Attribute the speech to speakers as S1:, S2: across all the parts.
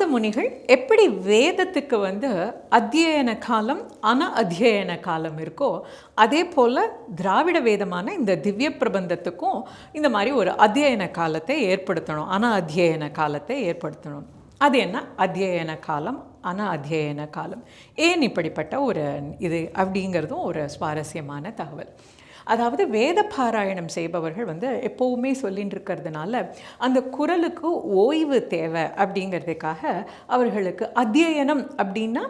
S1: நாதமுனிகள் எப்படி வேதத்துக்கு வந்து அத்தியன காலம் அன அத்தியன காலம் இருக்கோ அதே போல் திராவிட வேதமான இந்த திவ்ய பிரபந்தத்துக்கும் இந்த மாதிரி ஒரு அத்தியன காலத்தை ஏற்படுத்தணும் அன அத்தியன காலத்தை ஏற்படுத்தணும். அது என்ன? அத்தியன காலம் அன அத்தியன காலம். ஏன் இப்படிப்பட்ட ஒரு இது அப்படிங்கிறதும் ஒரு சுவாரஸ்யமான தகவல். அதாவது வேத பாராயணம் செய்பவர்கள் வந்து எப்போவுமே சொல்லின்னு இருக்கிறதுனால அந்த குரலுக்கு ஓய்வு தேவை அப்படிங்கிறதுக்காக அவர்களுக்கு அத்தியனம் அப்படின்னா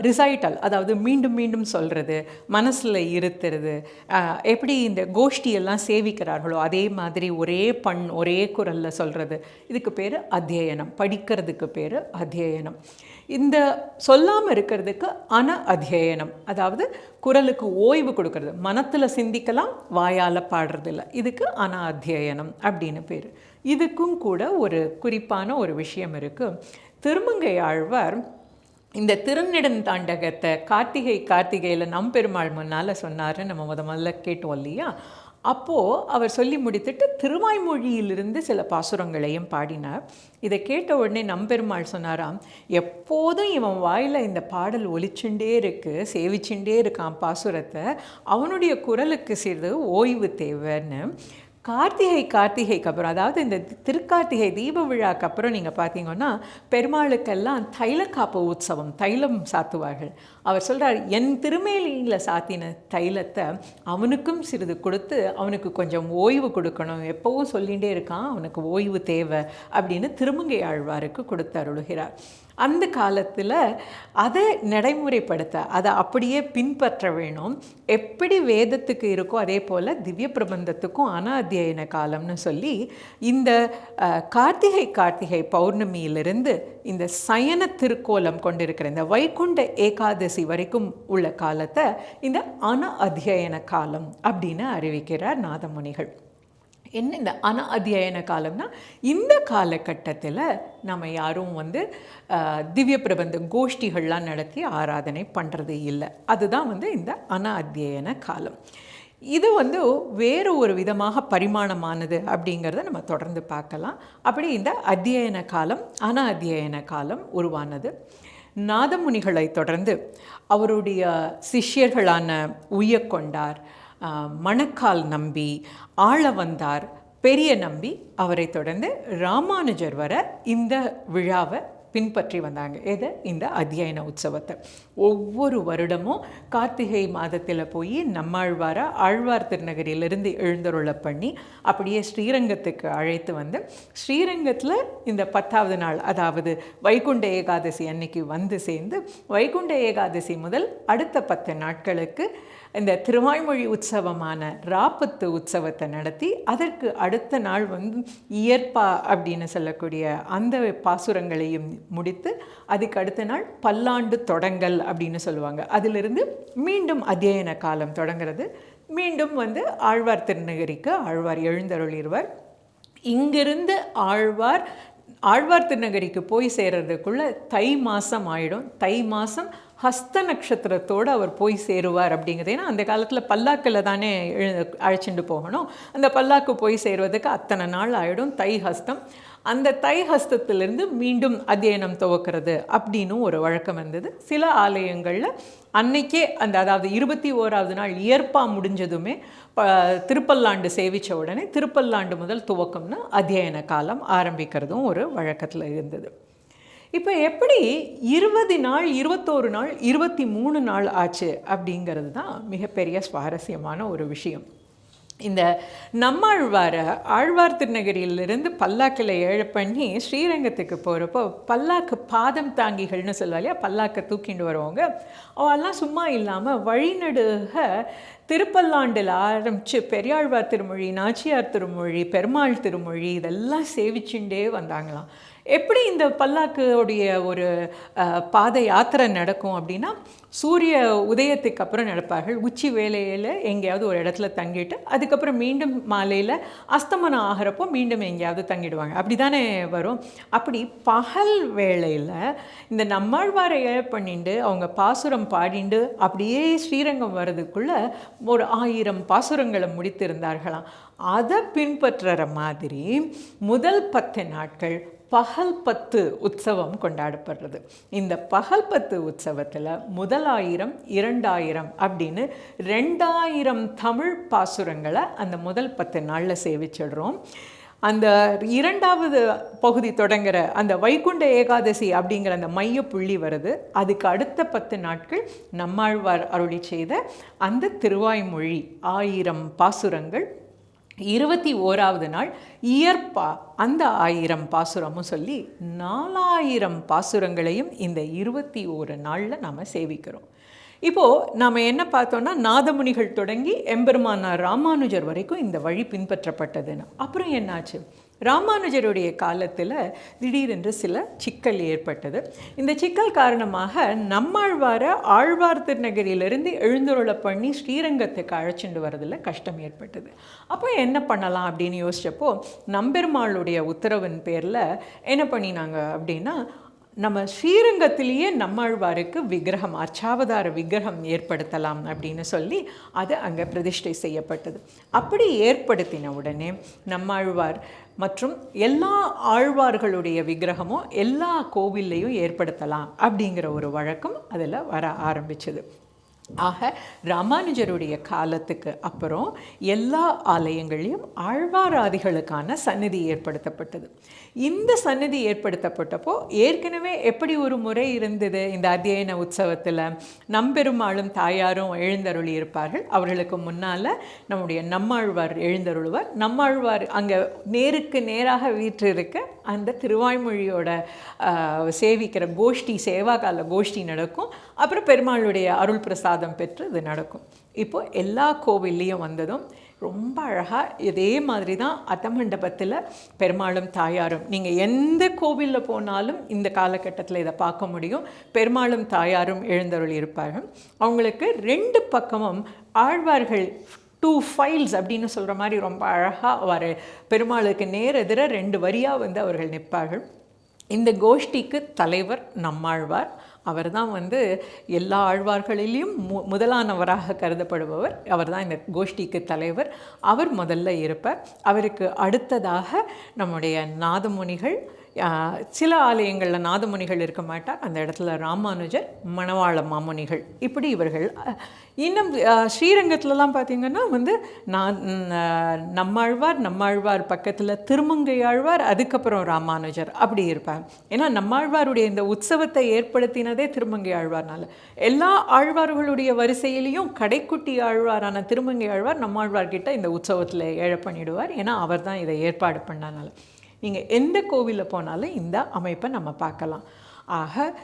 S1: ரிசைட்டல் அதாவது மீண்டும் மீண்டும் சொல்கிறது மனசில் இருத்துறது எப்படி இந்த கோஷ்டியெல்லாம் சேவிக்கிறார்களோ அதே மாதிரி ஒரே பண் ஒரே குரலில் சொல்கிறது இதுக்கு பேர் அத்தியனம் படிக்கிறதுக்கு பேர் அத்தியனம் இந்த சொல்லாமல் இருக்கிறதுக்கு அன அத்தியனம் அதாவது குரலுக்கு ஓய்வு கொடுக்கறது. மனத்தில் சிந்திக்கலாம் வாயால் பாடுறதில்ல. இதுக்கு அன அத்தியனம் அப்படின்னு பேர். இதுக்கும் கூட ஒரு குறிப்பான ஒரு விஷயம் இருக்குது திருமங்கை ஆழ்வார் இந்த திருநெடுந்தாண்டகத்தை கார்த்திகை கார்த்திகையில் நம்பெருமாள் முன்னால் சொன்னார் நம்ம முத முதல்ல கேட்டோம் இல்லையா? அப்போது அவர் சொல்லி முடித்துட்டு திருவாய்மொழியிலிருந்து சில பாசுரங்களையும் பாடினார். இதை கேட்ட உடனே நம்பெருமாள் சொன்னாராம் எப்போதும் இவன் வாயில் இந்த பாடல் ஒலிச்சுண்டே இருக்கு சேவிச்சுண்டே இருக்கான் பாசுரத்தை. அவனுடைய குரலுக்கு சிறிது ஓய்வு தேவைன்னு. கார்த்திகை கார்த்திகைக்கு அப்புறம் அதாவது இந்த திருக்கார்த்திகை தீப விழாக்கு அப்புறம் நீங்கள் பார்த்தீங்கன்னா பெருமாளுக்கெல்லாம் தைலக்காப்பு உற்சவம் தைலம் சாத்துவார்கள். அவர் சொல்கிறார் என் திருமேலியில் சாத்தின தைலத்தை அவனுக்கும் சிறிது கொடுத்து அவனுக்கு கொஞ்சம் ஓய்வு கொடுக்கணும். எப்போவும் சொல்லிகிட்டே இருக்கான் அவனுக்கு ஓய்வு தேவை அப்படின்னு திருமங்கை ஆழ்வாருக்கு கொடுத்து அருளுகிறார். அந்த காலத்தில் அதை நடைமுறைப்படுத்த அதை அப்படியே பின்பற்ற வேணும். எப்படி வேதத்துக்கு இருக்கோ அதே போல் திவ்ய பிரபந்தத்துக்கும் அனாத்தியன காலம்னு சொல்லி இந்த கார்த்திகை கார்த்திகை பௌர்ணமியிலிருந்து இந்த சயன திருக்கோலம் கொண்டிருக்கிற இந்த வைகுண்ட ஏகாதசி வரைக்கும் உள்ள காலத்தை இந்த அன அத்தியன காலம் அப்படின்னு அறிவிக்கிறார் நாதமுனிகள். என்ன இந்த அன அத்தியன காலம்னா இந்த காலகட்டத்தில் நம்ம யாரும் வந்து திவ்ய பிரபந்த கோஷ்டிகள்லாம் நடத்தி ஆராதனை பண்ணுறது இல்லை. அதுதான் வந்து இந்த அன அத்தியன காலம். இது வந்து வேறு ஒரு விதமாக பரிமாணமானது அப்படிங்கிறத நம்ம தொடர்ந்து பார்க்கலாம். அப்படி இந்த அத்தியன காலம் அன அத்தியன காலம் உருவானது. நாதமுனிகளை தொடர்ந்து அவருடைய சிஷ்யர்களான உய்யக்கொண்டார் மணக்கால் நம்பி ஆள வந்தார் பெரிய நம்பி அவரை தொடர்ந்து ராமானுஜர் வர இந்த விழாவை பின்பற்றி வந்தாங்க. எது? இந்த அத்தியன உற்சவத்தை. ஒவ்வொரு வருடமும் கார்த்திகை மாதத்தில் போய் நம்மாழ்வாராக ஆழ்வார் திருநகரிலிருந்து எழுந்தருளை பண்ணி அப்படியே ஸ்ரீரங்கத்துக்கு அழைத்து வந்து ஸ்ரீரங்கத்தில் இந்த பத்தாவது நாள் அதாவது வைகுண்ட ஏகாதசி அன்னைக்கு வந்து சேர்ந்து வைகுண்ட ஏகாதசி முதல் அடுத்த பத்து நாட்களுக்கு இந்த திருவாய்மொழி உற்சவமான ராப்பத்து உற்சவத்தை நடத்தி அதற்கு அடுத்த நாள் வந்து இயற்பா அப்படின்னு சொல்லக்கூடிய அந்த பாசுரங்களையும் முடித்து அதுக்கு அடுத்த நாள் பல்லாண்டு தொடங்கல் அப்படின்னு சொல்லுவாங்க. அதிலிருந்து மீண்டும் அத்தியன காலம் தொடங்கிறது. மீண்டும் வந்து ஆழ்வார் திருநகரிக்கு ஆழ்வார் எழுந்தருளிருவர் இங்கிருந்து ஆழ்வார் ஆழ்வார் திருநகரிக்கு போய் சேர்றதுக்குள்ளே தை மாதம் ஆயிடும். தை மாதம் ஹஸ்த நட்சத்திரத்தோடு அவர் போய் சேருவார் அப்படிங்கிறது. ஏன்னா அந்த காலத்தில் பல்லாக்கில் தானே எழு அழைச்சிட்டு போகணும். அந்த பல்லாக்கு போய் சேருவதுக்கு அத்தனை நாள் ஆகிடும் தை ஹஸ்தம். அந்த தை ஹஸ்தத்திலிருந்து மீண்டும் அத்தியனம் துவக்கிறது அப்படின்னு ஒரு வழக்கம் இருந்தது சில ஆலயங்களில் அன்னைக்கே அந்த அதாவது இருபத்தி ஓராவது நாள் இயற்பா முடிஞ்சதுமே ப திருப்பல்லாண்டு சேவித்த உடனே திருப்பல்லாண்டு முதல் துவக்கம்னு அத்தியன காலம் ஆரம்பிக்கிறதும் ஒரு வழக்கத்தில் இருந்தது. இப்போ எப்படி இருபது நாள் இருபத்தோரு நாள் இருபத்தி மூணு நாள் ஆச்சு அப்படிங்கிறது தான் மிகப்பெரிய சுவாரஸ்யமான ஒரு விஷயம். இந்த நம்மாழ்வாரை ஆழ்வார் திருநகரியிலிருந்து பல்லாக்கில் ஏழ பண்ணி ஸ்ரீரங்கத்துக்கு போகிறப்போ பல்லாக்கு பாதம் தாங்கிகள்னு சொல்லுவா இல்லையா? பல்லாக்கை தூக்கிட்டு வருவாங்க. அவெல்லாம் சும்மா இல்லாமல் வழிநடுக திருப்பல்லாண்டில் ஆரம்பித்து பெரியாழ்வார் திருமொழி நாச்சியார் திருமொழி பெருமாள் திருமொழி இதெல்லாம் சேவிச்சுட்டே வந்தாங்களாம். எப்படி இந்த பல்லாக்குடைய ஒரு பாத யாத்திரை நடக்கும் அப்படின்னா சூரிய உதயத்துக்கு அப்புறம் நடப்பார்கள். உச்சி வேலையில் எங்கேயாவது ஒரு இடத்துல தங்கிட்டு அதுக்கப்புறம் மீண்டும் மாலையில் அஸ்தமனம் ஆகிறப்போ மீண்டும் எங்கேயாவது தங்கிடுவாங்க. அப்படி தானே வரும். அப்படி பகல் வேளையில் இந்த நம்மாழ்வாரை ஏழ பண்ணிட்டு அவங்க பாசுரம் பாடிண்டு அப்படியே ஸ்ரீரங்கம் வர்றதுக்குள்ளே ஒரு ஆயிரம் பாசுரங்களை முடித்திருந்தார்களாம். அதை பின்பற்றுற மாதிரி முதல் பத்து நாட்கள் பகல் பத்து உற்சவம் கொண்டாடப்படுறது. இந்த பகல் பத்து உற்சவத்தில் முதலாயிரம் இரண்டாயிரம் அப்படின்னு ரெண்டாயிரம் தமிழ் பாசுரங்களை அந்த முதல் பத்து நாளில் சேவிச்சிடுறோம். அந்த இரண்டாவது பகுதி தொடங்குற அந்த வைகுண்ட ஏகாதசி அப்படிங்கிற அந்த மைய புள்ளி வருது. அதுக்கு அடுத்த பத்து நாட்கள் நம்மாழ்வார் அருளி செய்த அந்த திருவாய்மொழி ஆயிரம் பாசுரங்கள் இருபத்தி ஓராவது நாள் இயற்பா அந்த ஆயிரம் பாசுரமும் சொல்லி நாலாயிரம் பாசுரங்களையும் இந்த இருபத்தி ஓரு நாளில் நாம் சேவிக்கிறோம். இப்போது நாம் என்ன பார்த்தோன்னா நாதமுனிகள் தொடங்கி எம்பெருமானார் ராமானுஜர் வரைக்கும் இந்த வழி பின்பற்றப்பட்டதுன்னு. அப்புறம் என்னாச்சு? ராமானுஜருடைய காலத்தில் திடீரென்று சில சிக்கல் ஏற்பட்டது. இந்த சிக்கல் காரணமாக நம்மாழ்வார ஆழ்வார் திருநகரியிலிருந்து எழுந்துருளை பண்ணி ஸ்ரீரங்கத்துக்கு அழைச்சிட்டு வரதில் கஷ்டம் ஏற்பட்டது. அப்போ என்ன பண்ணலாம் அப்படின்னு யோசிச்சப்போ நம்பெருமாளுடைய உத்தரவின் பேரில் என்ன பண்ணினாங்க அப்படின்னா நம்ம ஸ்ரீரங்கத்திலேயே நம்மாழ்வாருக்கு விக்கிரகம் அர்ச்சாவதார விக்கிரகம் ஏற்படுத்தலாம் அப்படின்னு சொல்லி அது அங்கே பிரதிஷ்டை செய்யப்பட்டது. அப்படி ஏற்படுத்தின உடனே நம்மாழ்வார் மற்றும் எல்லா ஆழ்வார்களுடைய விக்கிரகமும் எல்லா கோவில்லையும் ஏற்படுத்தலாம் அப்படிங்கிற ஒரு வழக்கம் அதில் வர ஆரம்பிச்சது. ஆக ராமானுஜருடைய காலத்துக்கு அப்புறம் எல்லா ஆலயங்களையும் ஆழ்வாராதிகளுக்கான சந்நிதி ஏற்படுத்தப்பட்டது. இந்த சந்நிதி ஏற்படுத்தப்பட்டப்போ ஏற்கனவே எப்படி ஒரு முறை இருந்தது? இந்த அத்தியன உற்சவத்தில் நம்பெருமாளும் தாயாரும் எழுந்தருளி இருப்பார்கள். அவர்களுக்கு முன்னால் நம்முடைய நம்மாழ்வார் எழுந்தருளுவார். நம்மாழ்வார் அங்கே நேருக்கு நேராக வீற்றிருக்க அந்த திருவாய்மொழியோட ஆஹ், சேவிக்கிற கோஷ்டி சேவாகால கோஷ்டி நடக்கும். அப்புறம் பெருமாளுடைய அருள் பிரசாதம் பெற்று இது நடக்கும். இப்போ எல்லா கோவில்லையும் வந்ததும் ரொம்ப அழகாக இதே மாதிரி தான் அத்தமண்டபத்தில் பெருமாளும் தாயாரும். நீங்கள் எந்த கோவிலில் போனாலும் இந்த காலகட்டத்தில் இதை பார்க்க முடியும். பெருமாளும் தாயாரும் எழுந்தருள் இருப்பார்கள். அவங்களுக்கு ரெண்டு பக்கமும் ஆழ்வார்கள் டூ ஃபைல்ஸ் அப்படின்னு சொல்கிற மாதிரி ரொம்ப அழகாக வர பெருமாளுக்கு நேர் எதிர ரெண்டு வரியாக வந்து அவர்கள் நிற்பார்கள். இந்த கோஷ்டிக்கு தலைவர் நம்மாழ்வார். அவர் தான் வந்து எல்லா ஆழ்வார்களிலையும் மு முதலானவராக கருதப்படுபவர். அவர் தான் இந்த கோஷ்டிக்கு தலைவர். அவர் முதல்ல இருப்பார். அவருக்கு அடுத்ததாக நம்முடைய நாதமுனிகள் சில ஆலயங்களில் நாதமுனிகள் இருக்க மாட்டார். அந்த இடத்துல ராமானுஜர் மணவாள மாமுனிகள். இப்படி இவர்கள் இன்னும் ஸ்ரீரங்கத்துலலாம் பார்த்திங்கன்னா வந்து நான் நம்மாழ்வார் நம்மாழ்வார் பக்கத்தில் திருமங்கை ஆழ்வார் அதுக்கப்புறம் ராமானுஜர் அப்படி இருப்பாங்க ஏன்னா நம்மாழ்வாருடைய இந்த உற்சவத்தை ஏற்படுத்தினதே திருமங்கை ஆழ்வார்னால எல்லா ஆழ்வார்களுடைய வரிசையிலையும் கடைக்குட்டி ஆழ்வாரான திருமங்கை ஆழ்வார் நம்மாழ்வார்கிட்ட இந்த உற்சவத்தில் ஏழை பண்ணிடுவார் ஏன்னா அவர் தான் இதை ஏற்பாடு பண்ணனால. நீங்கள் எந்த கோவிலில் போனாலும் இந்த அமைப்பை நம்ம பார்க்கலாம். ஆக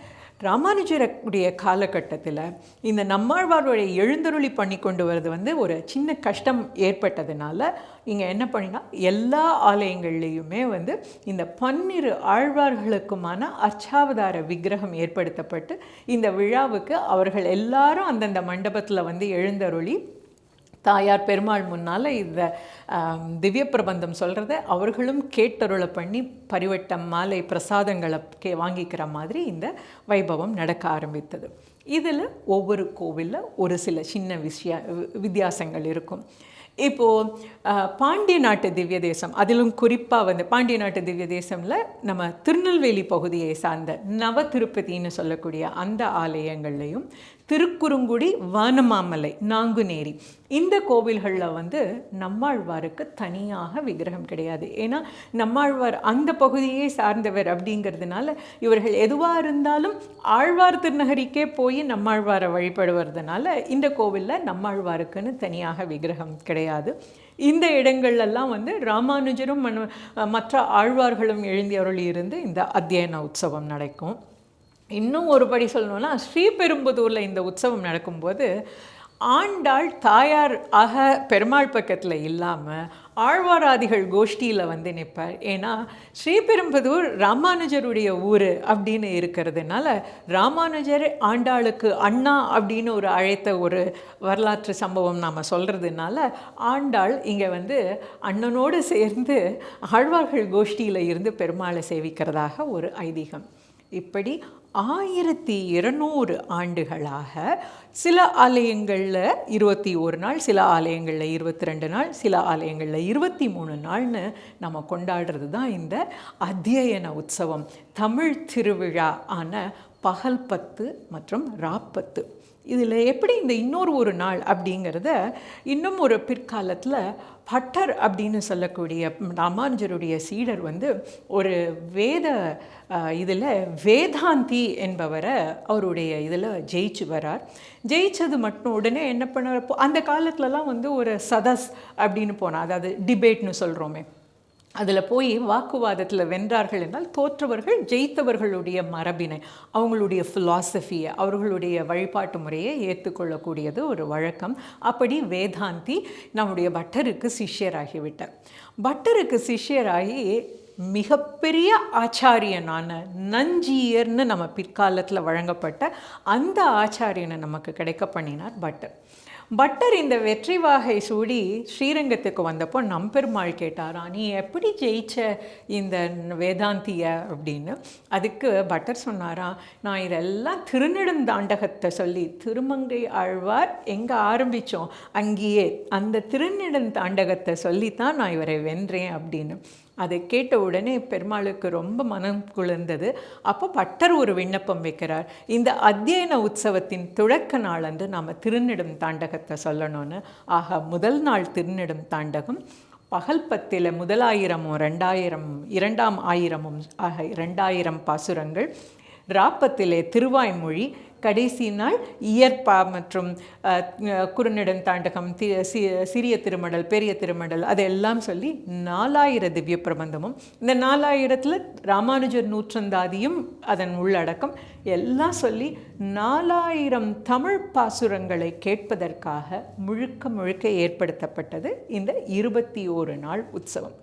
S1: ராமானுஜருடைய காலகட்டத்தில் இந்த நம்மாழ்வாருடைய எழுந்தருளி பண்ணி கொண்டு வர்றது வந்து ஒரு சின்ன கஷ்டம் ஏற்பட்டதுனால இங்கே என்ன பண்ணினா எல்லா ஆலயங்கள்லேயுமே வந்து இந்த பன்னிரு ஆழ்வார்களுக்குமான அச்சாவதார விக்கிரகம் ஏற்படுத்தப்பட்டு இந்த விழாவுக்கு அவர்கள் எல்லாரும் அந்தந்த மண்டபத்தில் வந்து எழுந்தருளி தாயார் பெருமாள் முன்னால் இந்த திவ்ய பிரபந்தம் சொல்கிறத அவர்களும் கேட்டருளை பண்ணி பரிவட்டம் மாலை பிரசாதங்களை கே வாங்கிக்கிற மாதிரி இந்த வைபவம் நடக்க ஆரம்பித்தது. இதில் ஒவ்வொரு கோவிலில் ஒரு சில சின்ன விஷய வித்தியாசங்கள் இருக்கும். இப்போது பாண்டிய நாட்டு திவ்ய தேசம் அதிலும் குறிப்பாக வந்து பாண்டிய நாட்டு திவ்ய தேசமில் நம்ம திருநெல்வேலி பகுதியை சார்ந்த நவ திருப்பதின்னு சொல்லக்கூடிய அந்த ஆலயங்கள்லையும் திருக்குறுங்குடி வானமாமலை நாங்குநேரி. இந்த கோவில்களில் வந்து நம்மாழ்வாருக்கு தனியாக விக்கிரகம் கிடையாது. ஏன்னா நம்மாழ்வார் அந்த பகுதியை சார்ந்தவர் அப்படிங்கிறதுனால இவர்கள் எதுவாக இருந்தாலும் ஆழ்வார் திருநகரிக்கே போய் நம்மாழ்வாரை வழிபடுவதுனால இந்த கோவிலில் நம்மாழ்வாருக்குன்னு தனியாக விக்கிரகம் கிடையாது. இந்த இடங்கள்லாம் வந்து ராமானுஜரும் மற்ற ஆழ்வார்களும் எழுந்தியருளி இருந்து இந்த அத்தியன உற்சவம் நடக்கும். இன்னும் ஒரு படி சொல்லணும்னா ஸ்ரீபெரும்புதூரில் இந்த உற்சவம் நடக்கும்போது ஆண்டாள் தாயார் ஆக பெருமாள் பக்கத்தில் இல்லாமல் ஆழ்வாராதிகள் கோஷ்டியில் வந்து நிற்பார் ஏன்னா ஸ்ரீபெரும்புதூர் ராமானுஜருடைய ஊர் அப்படின்னு இருக்கிறதுனால ராமானுஜர் ஆண்டாளுக்கு அண்ணா அப்படின்னு ஒரு அழைத்த ஒரு வரலாற்று சம்பவம் நாம் சொல்கிறதுனால ஆண்டாள் இங்கே வந்து அண்ணனோடு சேர்ந்து ஆழ்வார்கள் கோஷ்டியில் இருந்து பெருமாளை சேவிக்கிறதாக ஒரு ஐதீகம். இப்படி ஆயிரத்தி இருநூறு ஆண்டுகளாக சில ஆலயங்களில் இருபத்தி ஒரு நாள் சில ஆலயங்களில் இருபத்தி ரெண்டு நாள் சில ஆலயங்களில் இருபத்தி மூணு நாள்னு நம்ம கொண்டாடுறது தான் இந்த அத்தியன உற்சவம். தமிழ் திருவிழா ஆன பகல் பத்து மற்றும் ராப்பத்து. இதில் எப்படி இந்த இன்னொரு ஒரு நாள் அப்படிங்கிறத இன்னும் ஒரு பிற்காலத்தில் பட்டர் அப்படின்னு சொல்லக்கூடிய ராமானுஜருடைய சீடர் வந்து ஒரு வேத இதில் வேதாந்தி என்பவரை அவருடைய இதில் ஜெயிச்சு வரார். ஜெயிச்சது மட்டும் உடனே என்ன பண்ண அந்த காலத்துலலாம் வந்து ஒரு சதஸ் அப்படின்னு போனால் அதாவது டிபேட்னு சொல்கிறோமே அதில் போய் வாக்குவாதத்தில் வென்றார்கள் என்றால் தோற்றவர்கள் ஜெயித்தவர்களுடைய மரபினை அவங்களுடைய ஃபிலாசபியை அவர்களுடைய வழிபாட்டு முறையை ஏற்றுக்கொள்ளக்கூடியது ஒரு வழக்கம். அப்படி வேதாந்தி நம்முடைய பட்டருக்கு சிஷ்யராகிவிட்டார். பட்டருக்கு சிஷ்யராகி மிகப்பெரிய ஆச்சாரியனான நஞ்சியர்னு நம்ம பிற்காலத்தில் வழங்கப்பட்ட அந்த ஆச்சாரியனை நமக்கு கிடைக்க பண்ணினார் பட்டர். பட்டர் இந்த வெற்றி வாகை சூடி ஸ்ரீரங்கத்துக்கு வந்தப்போ நம்பெருமாள் கேட்டாரா நீ எப்படி ஜெயிச்ச இந்த வேதாந்திய? அப்படின்னு. அதுக்கு பட்டர் சொன்னாரா நான் இதெல்லாம் திருநெடுந்தாண்டகத்தை சொல்லி திருமங்கை ஆழ்வார் எங்கே ஆரம்பித்தோம் அங்கேயே அந்த திருநெடுந்தாண்டகத்தை சொல்லித்தான் நான் இவரை வென்றேன் அப்படின்னு. அதை கேட்ட உடனே பெருமாளுக்கு ரொம்ப மனம் குளிர்ந்தது. அப்போ பட்டர் ஒரு விண்ணப்பம் வைக்கிறார். இந்த அத்தியன உற்சவத்தின் துழக்க நாள் நாம் திருநெடும் தாண்டகத்தை சொல்லணும்னு. ஆக முதல் நாள் திருநெடும் தாண்டகம். பகல் பத்தில் முதலாயிரமும் ரெண்டாயிரம் இரண்டாம் ஆயிரமும் ஆக இரண்டாயிரம் பாசுரங்கள். ராப்பத்திலே திருவாய்மொழி கடைசி நாள் இயற்பா மற்றும் குறுநிடன் தாண்டகம் சிறிய திருமடல் பெரிய திருமடல் அதெல்லாம் சொல்லி நாலாயிர திவ்ய பிரபந்தமும் இந்த நாலாயிரத்தில் ராமானுஜர் நூற்றந்தாதியும் அதன் உள்ளடக்கம் எல்லாம் சொல்லி நாலாயிரம் தமிழ் பாசுரங்களை கேட்பதற்காக முழுக்க முழுக்க ஏற்படுத்தப்பட்டது இந்த இருபத்தி ஓரு நாள் உற்சவம்.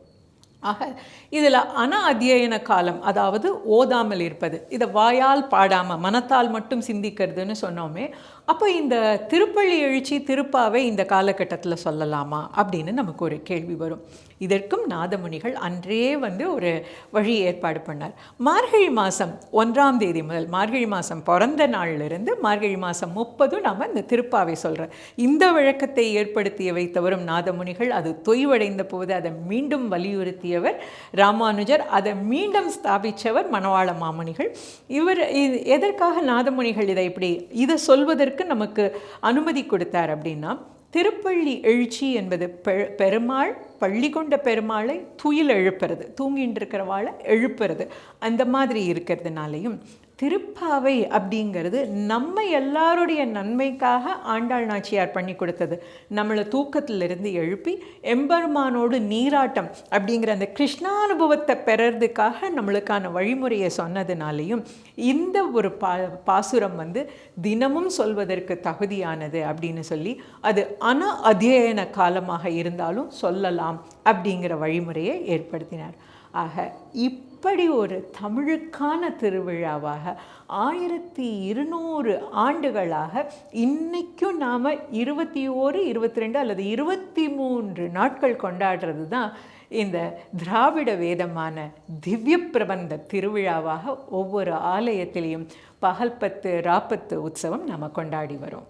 S1: ஆக இதில் அன அத்தியன காலம் அதாவது ஓதாமல் இருப்பது. இதை வாயால் பாடாமல் மனத்தால் மட்டும் சிந்திக்கிறதுன்னு சொன்னோமே அப்போ இந்த திருப்பள்ளி எழுச்சி திருப்பாவை இந்த காலகட்டத்தில் சொல்லலாமா அப்படின்னு நமக்கு ஒரு கேள்வி வரும். இதற்கும் நாதமுனிகள் அன்றே வந்து ஒரு வழி ஏற்பாடு பண்ணார். மார்கழி மாதம் ஒன்றாம் தேதி முதல் மார்கழி மாதம் பிறந்த நாளிலிருந்து மார்கழி மாதம் முப்பதும் நாம் இந்த திருப்பாவை சொல்கிறோம் இந்த வழக்கத்தை ஏற்படுத்திய வைத்தவரும் நாதமுனிகள் அது தொய்வடைந்த போது அதை மீண்டும் வலியுறுத்தியவர் ராமானுஜர் அதை மீண்டும் ஸ்தாபித்தவர் மணவாள மாமுனிகள். இவர் எதற்காக நாதமுனிகள் இதை இப்படி இதை சொல்வதற்கு நமக்கு அனுமதி கொடுத்தார் அப்படின்னா திருப்பள்ளி எழுச்சி என்பது பெ பெருமாள் பள்ளி கொண்ட பெருமாளை துயில் எழுப்புறது தூங்கிட்டு இருக்கிறவாளை எழுப்புறது அந்த மாதிரி இருக்கிறதுனாலையும் திருப்பாவை அப்படிங்கிறது நம்ம எல்லாருடைய நன்மைக்காக ஆண்டாள் நாச்சியார் பண்ணி கொடுத்தது. நம்மளை தூக்கத்திலிருந்து எழுப்பி எம்பெருமானோடு நீராட்டம் அப்படிங்கிற அந்த கிருஷ்ணானுபவத்தை பெறறதுக்காக நம்மளுக்கான வழிமுறையை சொன்னதுனாலையும் இந்த ஒரு பா பாசுரம் வந்து தினமும் சொல்வதற்கு தகுதியானது அப்படின்னு சொல்லி அது அன அத்தியன காலமாக இருந்தாலும் சொல்லலாம் அப்படிங்கிற வழிமுறையை ஏற்படுத்தினார். ஆக இப்படி ஒரு தமிழுக்கான திருவிழாவாக ஆயிரத்தி இருநூறு ஆண்டுகளாக இன்றைக்கும் நாம் இருபத்தி ஓரு இருபத்தி ரெண்டு அல்லது இருபத்தி மூன்று நாட்கள் கொண்டாடுறது தான் இந்த திராவிட வேதமான திவ்ய பிரபந்த திருவிழாவாக ஒவ்வொரு ஆலயத்திலையும் பகல்பத்து ராப்பத்து உற்சவம் நாம் கொண்டாடி வரோம்.